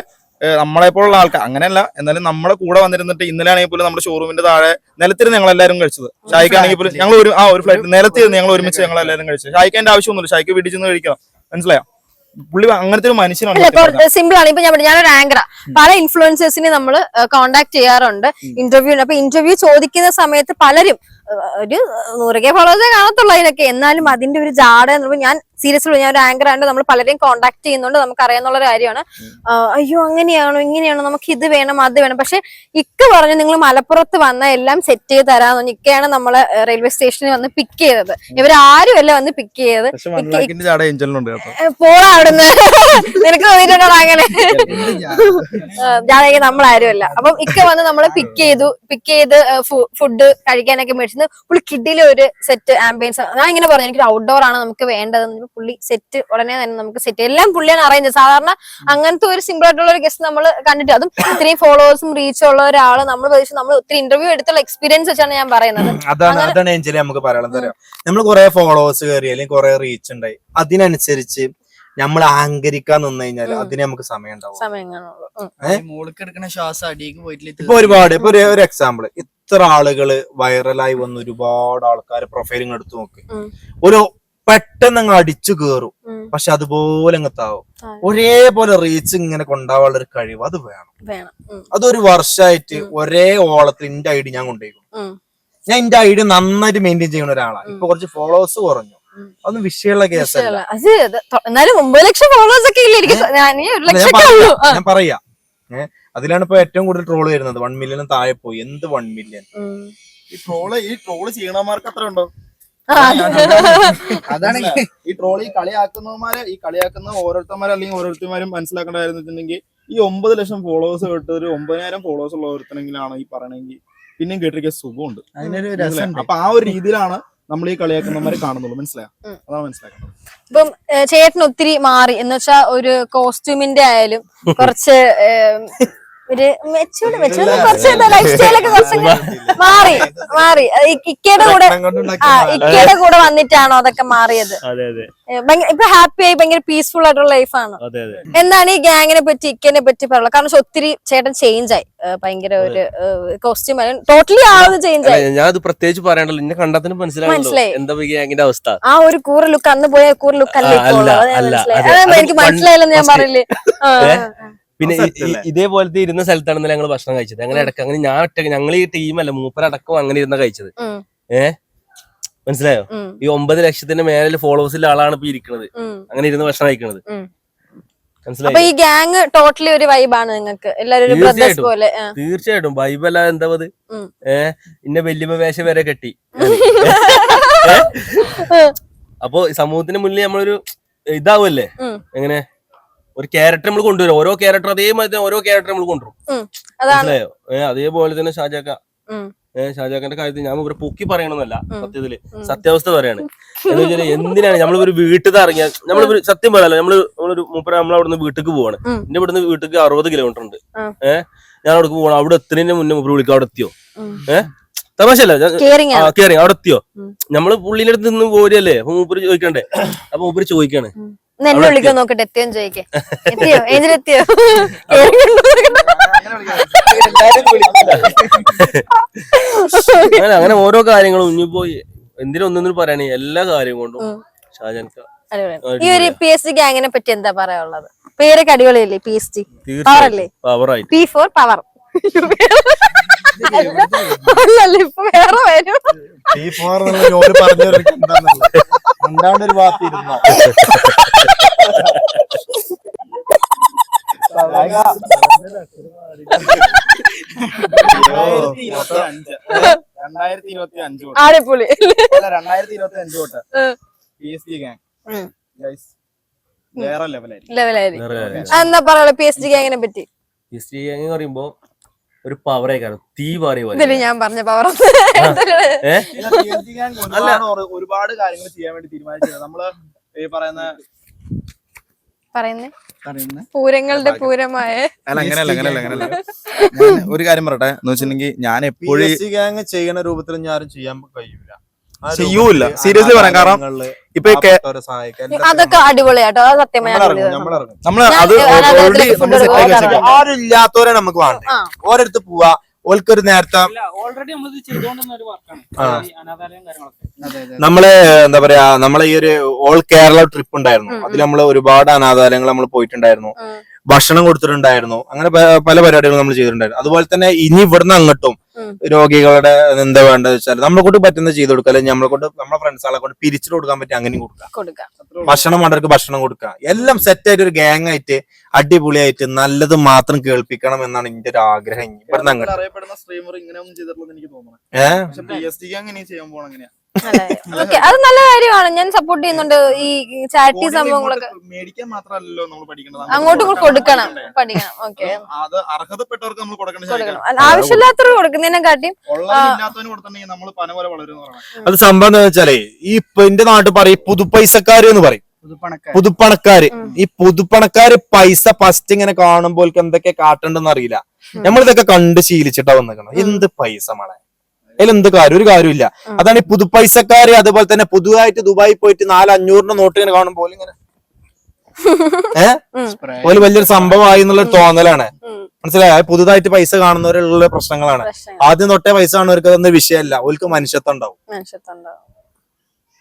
നമ്മളെപ്പോലുള്ള ആൾക്കാർ അങ്ങനെയല്ല. എന്നാലും നമ്മളെ കൂടെ വന്നിരുന്നിട്ട് ഇന്നലെ ആണെങ്കിൽ പോലും നമ്മുടെ ഷോറൂമിന്റെ താഴെ നിലത്തിരുന്ന് ഞങ്ങൾ എല്ലാവരും കഴിച്ചത് ഷായിക്കാണെങ്കിൽ പോലും ഞങ്ങൾ ഒരു ആ ഒരു ഫ്ലൈറ്റ് നിലത്തിരുന്ന് ഞങ്ങൾ ഒരുമിച്ച് ഞങ്ങൾ എല്ലാവരും കഴിച്ചത് ഷായിക്കേണ്ട ആവശ്യമൊന്നുമില്ല. ഷായിക്ക് വീട്ടിൽ കഴിക്കാം കഴിക്കണം. മനസ്സിലായോ? പുള്ളി അങ്ങനത്തെ ഒരു മനുഷ്യനാണ് സിമ്പിൾ ആണ്. ഇപ്പൊ ഞാൻ ഞാനൊരു ആങ്കറാ പല ഇൻഫ്ലുവൻസേഴ്സിനെ നമ്മൾ കോണ്ടാക്ട് ചെയ്യാറുണ്ട്. ഇന്റർവ്യൂ അപ്പൊ ഇന്റർവ്യൂ ചോദിക്കുന്ന സമയത്ത് പലരും ഒരു നൂറുകെ ഫോളോവേഴ്സേ കാണത്തുള്ളൂ അതിനൊക്കെ. എന്നാലും അതിന്റെ ഒരു ജാട എന്ന് പറയുമ്പോൾ ഞാൻ സീരിയസ്ലി ഞാൻ ഒരു ആങ്കർ ആണ് നമ്മൾ പലരെയും കോണ്ടാക്ട് ചെയ്യുന്നുണ്ട് നമുക്ക് അറിയാന്നുള്ള കാര്യമാണ് അയ്യോ അങ്ങനെയാണോ ഇങ്ങനെയാണോ നമുക്ക് ഇത് വേണം അത് വേണം. പക്ഷെ ഇക്ക പറഞ്ഞു നിങ്ങൾ മലപ്പുറത്ത് വന്ന എല്ലാം സെറ്റ് ചെയ്ത് തരാന്ന് പറഞ്ഞു ഇക്കയാണ് നമ്മളെ റെയിൽവേ സ്റ്റേഷനിൽ വന്ന് പിക്ക് ചെയ്തത്. ഇവരാരും അല്ല വന്ന് പിക്ക് ചെയ്തത്. പോടാ അവിടുന്ന്. നിനക്ക് തോന്നിയിട്ടുണ്ടോ അങ്ങനെ? ജാതക നമ്മളാരുമല്ല അപ്പം ഇക്ക വന്ന് നമ്മളെ പിക്ക് ചെയ്തു. പിക്ക് ചെയ്ത് ഫുഡ് കഴിക്കാനൊക്കെ മേടിച്ചത് പുള്ളി കിഡിലെ ഒരു സെറ്റ് ആംബിയൻസ് ഞാൻ ഇങ്ങനെ പറഞ്ഞു എനിക്ക് ഔട്ട്ഡോർ ആണ് നമുക്ക് വേണ്ടതെന്ന്? പുള്ളി സെറ്റ് ഉടനെ തന്നെ നമുക്ക് സെറ്റ് എല്ലാം പുള്ളിയാണ് അറേഞ്ച് സാധാരണ അങ്ങനത്തെ ഒരു സിമ്പിൾ ആയിട്ടുള്ള ഒരു ഗസ്റ്റ് നമ്മൾ കണ്ടിട്ട് അതും ഇത്രയും ഫോളോവേഴ്സും റീച്ച് ഉള്ള ഒരാൾ നമ്മൾ പ്രതീക്ഷിച്ച് നമ്മൾ ഒത്തിരി ഇന്റർവ്യൂ എടുത്തുള്ള എക്സ്പീരിയൻസ് വെച്ചാണ് ഞാൻ പറയുന്നത്. അതാണ് അതാണ് എഞ്ചലി നമുക്ക് പറയാനുള്ളത്. അറിയാം നമ്മൾ കുറെ ഫോളോവേഴ്സ് കയറി അല്ലെങ്കിൽ കുറെ റീച്ച് ഉണ്ടായി. അതിനനുസരിച്ച് നമ്മൾ അഹങ്കരിക്കാൻ നിന്ന് കഴിഞ്ഞാൽ അതിന് നമുക്ക് സമയം ഉണ്ടാവും. സമയങ്ങളുള്ളൂ മോൾക്ക് എടുക്കുന്ന ശ്വാസം അടിയേക്ക് പോയിട്ടില്ല? ഇപ്പൊ ഒരുപാട് ഇപ്പൊ ഒരു ഒരു എക്സാമ്പിൾ ഇത്ര ആളുകൾ വൈറലായി വന്ന ഒരുപാട് ആൾക്കാർ പ്രൊഫൈലിങ് എടുത്തു നോക്ക്. ഒരു പെട്ടെന്ന് അങ്ങ് അടിച്ചു കേറും. പക്ഷെ അതുപോലെ അങ്ങ് താവും. ഒരേപോലെ റീച്ച് ഇങ്ങനെ കൊണ്ടാവാനുള്ള ഒരു കഴിവ് അത് വേണം. അതൊരു വർഷമായിട്ട് ഒരേ ഓളത്തിൽ എന്റെ ഐഡി ഞാൻ കൊണ്ടുപോയി ഞാൻ എന്റെ ഐഡി നന്നായിട്ട് മെയിന്റെയിൻ ചെയ്യുന്ന ഒരാളാണ് ഇപ്പൊ കുറച്ച് ഫോളോവേഴ്സ് കുറഞ്ഞു. അതൊന്നും വിഷയമുള്ള കേസല്ല. എന്നാലും ഒമ്പത് ലക്ഷം ഫോളോവേഴ്സ് ഒക്കെ ഞാൻ ഒരു ലക്ഷം പറയാ. ഉള്ളൂ. ഞാൻ പറയാ. അതിലാണ് ഇപ്പൊ ഏറ്റവും കൂടുതൽ ട്രോൾ വരുന്നത്. വൺ മില്യൺ താഴെ പോയി. എന്ത് വൺ മില്യൺ ഈ ട്രോൾ ഈ ട്രോൾ ചെയ്യണമാർക്ക് അത്ര ഉണ്ടോ. അതാണ് ഈ ട്രോളി കളിയാക്കുന്നവന്മാരെ ഈ കളിയാക്കുന്ന ഓരോരുത്തന്മാരെ അല്ലെങ്കിൽ ഓരോരുത്തന്മാരും മനസ്സിലാക്കേണ്ട എന്ന് വെച്ചിട്ടുണ്ടെങ്കിൽ ഈ ഒമ്പത് ലക്ഷം ഫോളോവേഴ്സ് കേട്ട് ഒരു ഒമ്പതിനായിരം ഫോളോവേഴ്സ് ഉള്ള ഒരുത്തനെങ്കിലാണ് ഈ പറയണെങ്കിൽ പിന്നെയും കേട്ടിരിക്കാൻ സുഖമുണ്ട്. അപ്പൊ ആ ഒരു രീതിയിലാണ് നമ്മൾ ഈ കളിയാക്കുന്നവരെ കാണുന്നുള്ളൂ. മനസ്സിലായോ. അതാണ് മനസ്സിലാക്കുന്നത് ഇപ്പം ചേട്ടൻ ഒത്തിരി മാറി. എന്ന് വെച്ചാൽ ഒരു കോസ്റ്റ്യൂമിന്റെ ആയാലും കുറച്ച് ഒരു മെച്ചൂർഡ് മെച്ചൂർഡ് കുറച്ച് ലൈഫ് സ്റ്റൈലൊക്കെ കുറച്ച് മാറി മാറി. ഇക്കയുടെ കൂടെ ആ ഇക്കയുടെ കൂടെ വന്നിട്ടാണോ അതൊക്കെ മാറിയത്? അതെ അതെ. ഏ, ഇപ്പൊ ഹാപ്പി ആയി ഭയങ്കര പീസ്ഫുൾ ആയിട്ടുള്ള ലൈഫാണ് അതെ അതെ. എന്താണ് ഈ ഗ്യാങ്ങിനെ പറ്റി ഇക്കനെ പറ്റി പറയുള്ളത് കാരണം ഒത്തിരി ചേട്ടൻ ചേഞ്ച് ആയി. ഭയങ്കര ഒരു കോസ്റ്റ്യൂം ടോട്ടലി ആളത് ചേഞ്ച് ആയി. ഞാൻ അത് പ്രത്യേകിച്ച് പറയണ്ടല്ലോ. എന്നെ മനസ്സിലായല്ലോ. മനസ്സിലായി. എന്താ ഗ്യാങ്ങിന്റെ അവസ്ഥ? ആ ഒരു കൂറ ലുക്ക് അന്ന് പോയ കൂറ ലുക്ക് അല്ല. എനിക്ക് മനസ്സിലായില്ലെന്ന് ഞാൻ പറയില്ലേ. പിന്നെ? ഇതേപോലത്തെ ഇരുന്ന സ്ഥലത്താണ് ഞങ്ങൾ ഭക്ഷണം കഴിച്ചത്. അങ്ങനെ ഇടയ്ക്ക് അങ്ങനെ ഞാൻ ഒറ്റ ഞങ്ങൾ ഈ ടീമല്ല മൂപ്പരടക്കം അങ്ങനെ ഇരുന്ന കഴിച്ചത്. ഏഹ് ഏ? മനസ്സിലായോ? ഈ ഒമ്പത് ലക്ഷത്തിന്റെ മേലെ ഫോളോവേഴ്സിലെ ആളാണ് ഇപ്പൊ ഇരിക്കുന്നത് അങ്ങനെ ഇരുന്ന് ഭക്ഷണം കഴിക്കുന്നത്. അപ്പൊ മനസ്സിലായി? ഈ ഗ്യാങ് ടോട്ടലി ഒരു വൈബാണ് നിങ്ങൾക്ക്. എല്ലാവരും ഒരു തീർച്ചയായിട്ടും. പോലെ. അല്ല എന്താ ഏഹ് ഇന്നെ ഏ? ഇന്ന വല്യമ്മ വേഷം വരെ കെട്ടി. അപ്പൊ സമൂഹത്തിന് മുന്നിൽ നമ്മളൊരു ഇതാവല്ലേ. എങ്ങനെ? ഒരു ക്യാരക്ടർ നമ്മൾ കൊണ്ടുവരും. ഓരോ ക്യാരക്ടർ അതേമാതിരി ഓരോ ക്യാരക്ടർ നമ്മൾ കൊണ്ടുവരും. മനസ്സിലായോ? ഏഹ് അതേപോലെ തന്നെ ഷാജാക്ക ഏഹ് ഷാജാക്കന്റെ കാര്യത്തിൽ ഞാൻ ഇവരെ പൊക്കി പറയണമെന്നല്ല. സത്യത്തിൽ സത്യാവസ്ഥ പറയാണ്. എന്ന് വെച്ചാൽ എന്തിനാണ് നമ്മളിപ്പോ വീട്ടിൽ ഇറങ്ങിയാൽ നമ്മൾ സത്യം പറയാലോ നമ്മൾ നമ്മളൊരു മൂപ്പര നമ്മൾ അവിടുന്ന് വീട്ടിലേക്ക് പോവാണ്. എന്റെ ഇവിടുന്ന് വീട്ടിലേക്ക് അറുപത് കിലോമീറ്റർ ഉണ്ട്. ഏഹ് ഞാൻ അവിടെ പോകണം അവിടെ എത്തുന്നതിന് മുന്നേ മൂപ്പര് വിളിക്കും അവിടെ എത്തിയോ? ഏഹ് തമാശല്ല കേറിങ് അവിടെ എത്തിയോ? നമ്മൾ പുള്ളിന്റെ അടുത്ത് നിന്ന് പോരല്ലേ അപ്പൊ മൂപ്പര് ചോദിക്കണ്ടേ? അപ്പൊ മൂപ്പര് ചോദിക്കാണ്. എന്നെ വിളിക്കാൻ നോക്കട്ടെ എത്തിയോന്ന് ചോദിക്കേ. എത്തിയോ? ഏഞ്ചൽ എത്തിയോ? അങ്ങനെ അങ്ങനെ ഓരോ കാര്യങ്ങളും ഇനിയിപ്പോ എന്തിനും ഒന്നും പറയണേ എല്ലാ കാര്യം കൊണ്ടും ഷാജാൻ ഈ ഒരു പി എസ് സി ഗ്യാങ്ങിനെ പറ്റി എന്താ പറയാനുള്ളത്? പേരൊക്കെ അടിപൊളിയല്ലേ പി എസ് ജി പവർ അല്ലേ? പി ഫോർ പവർ അല്ലല്ല ഇപ്പൊ വേറെ വരും. ഈ ഫോർ ജോലി പറഞ്ഞവർക്ക് എന്താന്നുള്ളത് എന്താണ്ട് ഒരു ഭാഗത്ത് ഇരുന്നോ? രണ്ടായിരത്തി ഇരുപത്തി അഞ്ച് ആരെപ്പൊളി രണ്ടായിരത്തി ഇരുപത്തി അഞ്ച് തൊട്ട്. P S G gang. വേറെ എന്താ പറയാ പി എസ് ജി ഗാങ് പറ്റി. ഹിസ്റ്ററി എന്ന് പറയുമ്പോ ഒരു പവറേ കാരണം തീ പാറി പോലെ. ഞാൻ പറഞ്ഞ പവർ ഏ? ഒരുപാട് ഒരുപാട് കാര്യങ്ങൾ ചെയ്യാൻ വേണ്ടി തീരുമാനിച്ചത്. നമ്മൾ ഈ പറയുന്ന പറയുന്നേ? പറയുന്ന? പൂരങ്ങളുടെ പൂരമായ. അല്ല അങ്ങനെയല്ല അങ്ങനെയല്ല അങ്ങനെയല്ല. ഞാൻ ഒരു കാര്യം പറയട്ടെ. എന്ന് വെച്ചിട്ടുണ്ടെങ്കിൽ ഞാൻ എപ്പോഴും ചെയ്യണ രൂപത്തിൽ ഞാൻ ആരും ചെയ്യാൻ കഴിയൂല. ചെയ്യൂല. സീരിയസ്ലി Seriously പറയാം. കാരണം ഇപ്പൊ അതൊക്കെ അടിപൊളിയാട്ടോ. നമ്മളിറങ്ങും. അത് ഓൾറെഡി food നമ്മൾ സെറ്റ് ആക്കി. ആരും ഇല്ലാത്തവരെ നമുക്ക് വേണ്ടേ? ആ. ഓരോരുത്ത് പോവാ. ഓൾക്കൊരു നേരത്തെ നമ്മൾ നമ്മൾ എന്താ പറയാ നമ്മളെ ഈ ഒരു ഓൾ കേരള ട്രിപ്പ് ഉണ്ടായിരുന്നു. അതിൽ നമ്മൾ ഒരുപാട് അനാഥാലയങ്ങൾ നമ്മൾ പോയിട്ടുണ്ടായിരുന്നു. ഭക്ഷണം കൊടുത്തിട്ടുണ്ടായിരുന്നു. അങ്ങനെ പല പരിപാടികളും നമ്മൾ ചെയ്തിട്ടുണ്ടായിരുന്നു. അതുപോലെ തന്നെ ഇനി ഇവിടുന്ന് അങ്ങോട്ടും. രോഗികളുടെ എന്താ വേണ്ടത് വെച്ചാൽ നമ്മളെ കൊണ്ട് പറ്റുന്ന ചെയ്ത് കൊടുക്കുക. അല്ലെങ്കിൽ നമ്മളെ കൊണ്ട് നമ്മളെ ഫ്രണ്ട്സുകളെ കൊണ്ട് പിരിച്ചു കൊടുക്കാൻ പറ്റി അങ്ങനെയും കൊടുക്കാം കൊടുക്കാം ഭക്ഷണം വേണ്ടവർക്ക് ഭക്ഷണം കൊടുക്കുക. എല്ലാം സെറ്റ് ആയിട്ട് ഒരു ഗ്യാങ് ആയിട്ട് അടിപൊളിയായിട്ട് നല്ലത് മാത്രം കേൾപ്പിക്കണം എന്നാണ് എന്റെ ഒരു ആഗ്രഹം. ഇവിടെ ഇവിടുന്ന് അങ്ങോട്ട്. അറിയപ്പെടുന്ന സ്ട്രീമർ ഇങ്ങനെ ഒന്നും ചെയ്തിട്ടുള്ളത് എനിക്ക് തോന്നുന്നു ഏഹ് ഓക്കെ അത്. നല്ല കാര്യമാണ്. ഞാൻ സപ്പോർട്ട് ചെയ്യുന്നുണ്ട് ഈ ചാരിറ്റി സംഭവങ്ങളൊക്കെ. മേടിക്കാൻ മാത്രമല്ലല്ലോ നമ്മൾ പഠിക്കേണ്ടത് അങ്ങോട്ടും ഇങ്ങോട്ടും കൊടുക്കണം. പഠിക്കണം. ഓക്കെ അത് അർഹതപ്പെട്ടവർക്ക് നമ്മൾ കൊടുക്കണം. ആവശ്യമില്ലാത്തവർ കൊടുക്കുന്നതിനെ കാട്ടി നമ്മൾ പന പോലെ അത് സംഭവം എന്താ വെച്ചാലേ ഈ ഇപ്പൊ എന്റെ നാട്ടിൽ പറയും പുതുപൈസക്കാര് എന്ന് പറയും. പുതുപ്പണക്കാര്. ഈ പുതുപ്പണക്കാര് പൈസ ഫസ്റ്റ് ഇങ്ങനെ കാണുമ്പോൾ എന്തൊക്കെ കാട്ടണ്ടെന്ന് അറിയില്ല. നമ്മളിതൊക്കെ കണ്ട് ശീലിച്ചിട്ടാ വന്നിരിക്കണം എന്ത് പൈസ മളെ. അതിൽ എന്ത് കാര്യം? ഒരു കാര്യമില്ല അതാണ് ഈ പുതുപൈസക്കാര് അതുപോലെ തന്നെ പുതുതായിട്ട് ദുബായി പോയിട്ട് നാല് അഞ്ഞൂറിന്റെ നോട്ട് ഇങ്ങനെ കാണുമ്പോൾ ഇങ്ങനെ. ഏഹ്. പോലെ വലിയൊരു സംഭവമായി എന്നുള്ള തോന്നലാണ്. മനസ്സിലായ? പുതുതായിട്ട് പൈസ കാണുന്നവരുള്ള പ്രശ്നങ്ങളാണ്. ആദ്യം തൊട്ടേ പൈസ കാണുന്നവർക്ക് അതൊന്നും വിഷയമല്ല. ഓൽക്ക് മനുഷ്യത്വം ഉണ്ടാവും.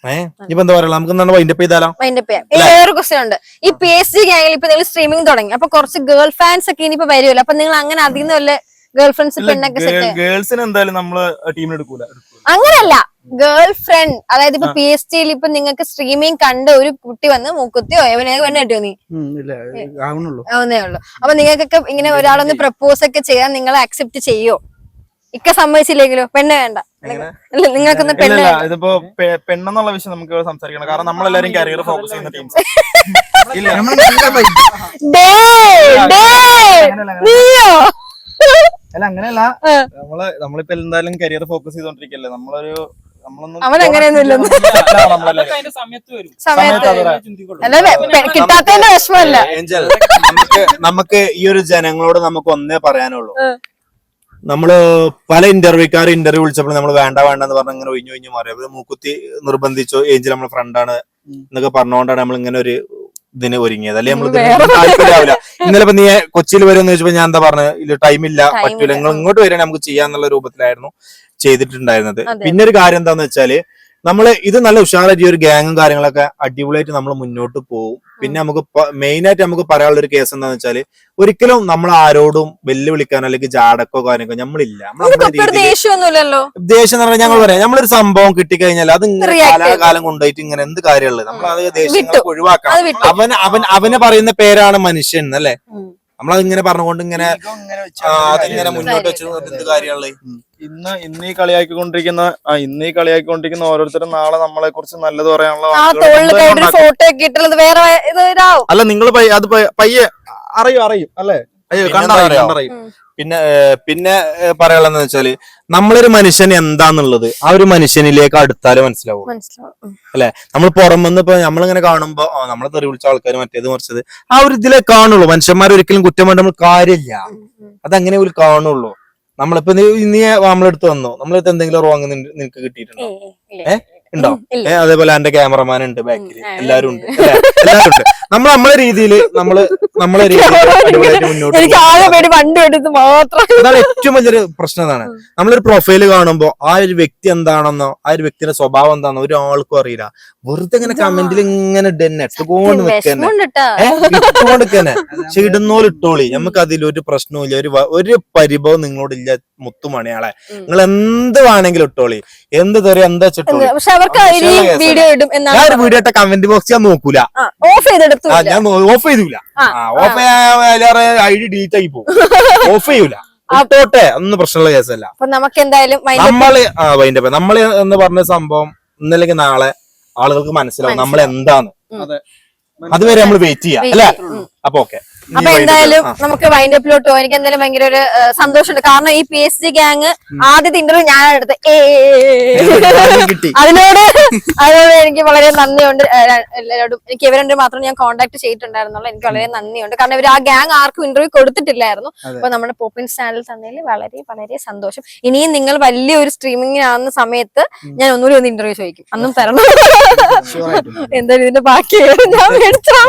ഏഹ് ഇപ്പൊ എന്താ പറയാ? നമുക്ക് എന്താണ് വൈൻഡപ്പ് ചെയ്താലോ? മൈൻഡപ്പ് ചെയ്യാം. ഇനി വേറൊരു ക്വസ്റ്റ്യൻ ഉണ്ട്. ഈ പി എസ് ജി ഗ്യാങ്ങിൽ ഇപ്പൊ നിങ്ങൾ സ്ട്രീമിംഗ് തുടങ്ങി. അപ്പൊ കുറച്ച് ഗേൾ ഫാൻസ് ഒക്കെ ഇനിയിപ്പോ വരുമല്ലോ. അപ്പൊ നിങ്ങൾ അങ്ങനെ അതിൽ നിന്ന് വല്ല ഗേൾ ഫ്രണ്ട്സ് പെണ്ണൊക്കെ സെറ്റ്. ഗേൾസിന് എന്തായാലും നമ്മൾ ടീമിന് എടുക്കൂല. അങ്ങനല്ല. ഗേൾ ഫ്രണ്ട് അതായത് ഇപ്പൊ പി എസ് ടിയിൽ ഇപ്പൊ നിങ്ങൾക്ക് സ്ട്രീമിംഗ് കണ്ട ഒരു കുട്ടി വന്ന് മൂക്കുത്തിയോ എവനെ പെണ്ണ് നീ? ആവുന്നേ ഉള്ളൂ. അപ്പൊ നിങ്ങൾക്കൊക്കെ ഇങ്ങനെ ഒരാളൊന്ന് പ്രപ്പോസ് ഒക്കെ ചെയ്യാൻ നിങ്ങൾ അക്സെപ്റ്റ് ചെയ്യോ? ഇക്ക സമ്മതിച്ചില്ലെങ്കിലോ? പെണ്ണ് വേണ്ട. ഇല്ല, നിങ്ങൾക്കൊന്ന് പെണ്ണ്. ഇതിപ്പോ പെണ്ണെന്നുള്ള വിഷയം നമുക്ക് സംസാരിക്കണം. കാരണം നമ്മളെല്ലാരും കരിയർ ഫോക്കസ് ചെയ്യുന്ന ടീംസ് ഇല്ല. നീയോ? അല്ല അങ്ങനെയല്ല. നമ്മൾ നമ്മളിപ്പോ എന്തായാലും കരിയർ ഫോക്കസ് ചെയ്തോണ്ടിരിക്കല്ലേ? നമ്മളൊരു അവൻ കിട്ടാത്തതിന്റെ വിഷമല്ല നമുക്ക് നമുക്ക് ഈ ഒരു ജനങ്ങളോട് നമുക്ക് ഒന്നേ പറയാനുള്ളൂ. നമ്മൾ പല ഇന്റർവ്യൂക്കാർ ഇന്റർവ്യൂ വിളിച്ചപ്പോൾ നമ്മൾ വേണ്ട വേണ്ട എന്ന് പറഞ്ഞ ഇങ്ങനെ ഒഴിഞ്ഞു ഒഴിഞ്ഞു മാറി. അപ്പൊ മൂക്കുത്തി നിർബന്ധിച്ചു ഏഞ്ചൽ നമ്മളെ ഫ്രണ്ടാണ് എന്നൊക്കെ പറഞ്ഞുകൊണ്ടാണ് നമ്മൾ ഇങ്ങനെ ഒരു ഇതിന് ഒരുങ്ങിയത്. അല്ലെ? നമ്മൾ താല്പര്യമാവില്ല ഇന്നലെ ഇപ്പൊ നീ കൊച്ചിയിൽ വരുമെന്ന് ചോദിച്ചപ്പോ ഞാൻ എന്താ പറഞ്ഞത്? ടൈം ഇല്ല പറ്റൂല. നിങ്ങൾ ഇങ്ങോട്ട് വരികയാണെങ്കിൽ നമുക്ക് ചെയ്യാന്നുള്ള രൂപത്തിലായിരുന്നു ചെയ്തിട്ടുണ്ടായിരുന്നത്. പിന്നെ ഒരു കാര്യം എന്താന്ന് വെച്ചാൽ നമ്മൾ ഇത് നല്ല ഉഷാറായിട്ട് ഒരു ഗ്യാങ്ങും കാര്യങ്ങളൊക്കെ അടിപൊളിയായിട്ട് നമ്മൾ മുന്നോട്ട് പോകും പിന്നെ നമുക്ക് മെയിൻ ആയിട്ട് നമുക്ക് പറയാനുള്ള ഒരു കേസ് എന്താന്ന് വെച്ചാൽ ഒരിക്കലും നമ്മൾ ആരോടും വെല്ലുവിളിക്കാനോ അല്ലെങ്കിൽ ജാടക്കോ കാര്യങ്ങളോ നമ്മളില്ല. നമ്മൾ ദേഷ്യമൊന്നുമില്ലല്ലോ? ദേഷ്യം എന്ന് പറഞ്ഞാൽ ഞങ്ങൾ പറയാം നമ്മളൊരു സംഭവം കിട്ടിക്കഴിഞ്ഞാൽ അത് ഇങ്ങനെ. കാലാകാലം കൊണ്ടുപോയിട്ട് ഇങ്ങനെ എന്ത് കാര്യമുള്ളത്? നമ്മൾ അത് ദേഷ്യം ഒഴിവാക്കാം അവൻ അവൻ അവന് പറയുന്ന പേരാണ് മനുഷ്യൻ അല്ലേ. നമ്മളത് ഇങ്ങനെ പറഞ്ഞുകൊണ്ട് ഇങ്ങനെ അതിങ്ങനെ മുന്നോട്ട് വെച്ചു എന്ത് കാര്യമുള്ളത് ഇന്ന് ഇന്ന് ഈ കളിയാക്കിക്കൊണ്ടിരിക്കുന്ന ആ ഇന്ന് ഈ കളിയാക്കിക്കൊണ്ടിരിക്കുന്ന ഓരോരുത്തരും നാളെ നമ്മളെ കുറിച്ച് നല്ലത് പറയാനുള്ള അല്ല നിങ്ങൾ അത് പയ്യെ അറിയും അറിയും അല്ലേ? അയ്യോ പിന്നെ കണ്ടറിയും പിന്നെ പറയാനുള്ളതെന്ന് വെച്ചാൽ നമ്മളൊരു മനുഷ്യൻ എന്താന്നുള്ളത് ആ ഒരു മനുഷ്യനിലേക്ക് അടുത്താലേ മനസ്സിലാവും. അല്ലെ? നമ്മൾ പുറമെന്ന് ഇപ്പൊ നമ്മളിങ്ങനെ കാണുമ്പോ നമ്മളെ തെറി വിളിച്ച ആൾക്കാർ മറ്റേത് മറിച്ചത് ആ ഒരു ഇതിലേ കാണുള്ളൂ. മനുഷ്യന്മാർ ഒരിക്കലും കുറ്റം വേണ്ട നമ്മൾ കാര്യമില്ല. അതങ്ങനെ ഒരു കാണുള്ളൂ. നമ്മളിപ്പോ നീ നീ നമ്മളെടുത്ത് വന്നോ? നമ്മളെടുത്ത് എന്തെങ്കിലും റോങ് നിനക്ക് കിട്ടിയിട്ടുണ്ടോ? ഏഹ്? ഉണ്ടോ? ഏഹ് അതേപോലെ എന്റെ ക്യാമറമാൻ ഉണ്ട് ബാക്കിൽ എല്ലാരും ഉണ്ട്. അല്ലേ? എല്ലാരും ഉണ്ട്. നമ്മൾ നമ്മളെ രീതിയിൽ നമ്മൾ നമ്മളെ രീതിയിൽ എനിക്ക് പോകും. ആകെ പേടി വണ്ടി എടുത്ത് മാത്രം. അതാണ് ഏറ്റവും വലിയൊരു പ്രശ്നം അതാണ് നമ്മളൊരു പ്രൊഫൈൽ കാണുമ്പോ ആ ഒരു വ്യക്തി എന്താണെന്നോ ആ ഒരു വ്യക്തിയുടെ സ്വഭാവം എന്താണെന്നോ ഒരാൾക്കും അറിയില്ല. വെറുതെ ഇങ്ങനെ കമന്റിൽ ഇങ്ങനെ ഇടന്നെ ഇട്ടുകൊണ്ട് നിൽക്കന്നെ പക്ഷെ ഇടുന്നോൽ ഇട്ടോളി. നമുക്ക് അതിലൊരു ഒരു പ്രശ്നവും ഒരു ഒരു പരിഭവം നിങ്ങളോടില്ല മുത്തുമണിയാളെ. നിങ്ങൾ എന്ത് വേണമെങ്കിലും ഇട്ടോളി. എന്ത് തെറിയ എന്താ വെച്ചിട്ടോളി പക്ഷെ അവർക്ക് അത് വീഡിയോ ഇടും ഞാൻ ഒരു വീഡിയോ ഇട്ട കമന്റ് ബോക്സ് ഞാൻ നോക്കൂല. ഓഫ് ചെയ്തെടുത്തു ആ, ഞാൻ ഓഫ് ചെയ്തില്ല ആ, ഓഫ് ഐ ഡി ഡിലീറ്റ് ആയി പോകും. ഓഫ് ചെയ്യൂല. ഇട്ടോട്ടെ ഒന്നും പ്രശ്നമുള്ള കേസല്ല. അപ്പൊ നമുക്ക് എന്തായാലും നമ്മൾ ആ വൈൻഡ് നമ്മൾ എന്ന് പറഞ്ഞ സംഭവം ഇന്നല്ലെങ്കിൽ നാളെ ആളുകൾക്ക് മനസ്സിലാവും നമ്മൾ എന്താണ് അതെ. അതുവരെ നമ്മൾ വെയിറ്റ് ചെയ്യാം അല്ലേ. അപ്പൊ ഓക്കെ. അപ്പൊ എന്തായാലും നമുക്ക് വൈൻഡ് അപ്പിലോട്ട് പോകാം എനിക്ക് എന്തായാലും ഭയങ്കര ഒരു സന്തോഷമുണ്ട്. കാരണം ഈ പി എസ് ജി ഗ്യാങ് ആദ്യത്തെ ഇന്റർവ്യൂ ഞാൻ എടുത്ത് ഏ. അതിനോട് അതിനോട് എനിക്ക് വളരെ നന്ദിയുണ്ട്. എല്ലാവരോടും എനിക്ക് ഇവരുണ്ട് മാത്രം ഞാൻ കോൺടാക്ട് ചെയ്തിട്ടുണ്ടായിരുന്നുള്ളൂ. എനിക്ക് വളരെ നന്ദിയുണ്ട്. കാരണം ഇവർ ആ ഗ്യാങ് ആർക്കും ഇന്റർവ്യൂ കൊടുത്തിട്ടില്ലായിരുന്നു. അപ്പൊ നമ്മുടെ പോപ്പിൻസ് ചാനൽ തന്നതിൽ വളരെ വളരെ സന്തോഷം. ഇനിയും നിങ്ങൾ വലിയൊരു സ്ട്രീമിംഗ് ആവുന്ന സമയത്ത് ഞാൻ ഒന്നുകൂടി ഒന്ന് ഇന്റർവ്യൂ ചോദിക്കും. അന്നും തരണം. എന്തായാലും ഇതിന്റെ ബാക്കി ഞാൻ മേടിച്ചോ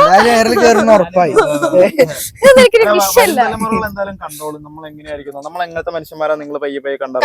ഉറപ്പായി. വിഷയമല്ല തലമുറകൾ എന്തായാലും കണ്ടോളും. നമ്മൾ എങ്ങനെയായിരിക്കുന്നു നമ്മൾ എങ്ങനത്തെ മനുഷ്യന്മാരാ നിങ്ങൾ പയ്യെ പയ്യെ കണ്ടോളാം.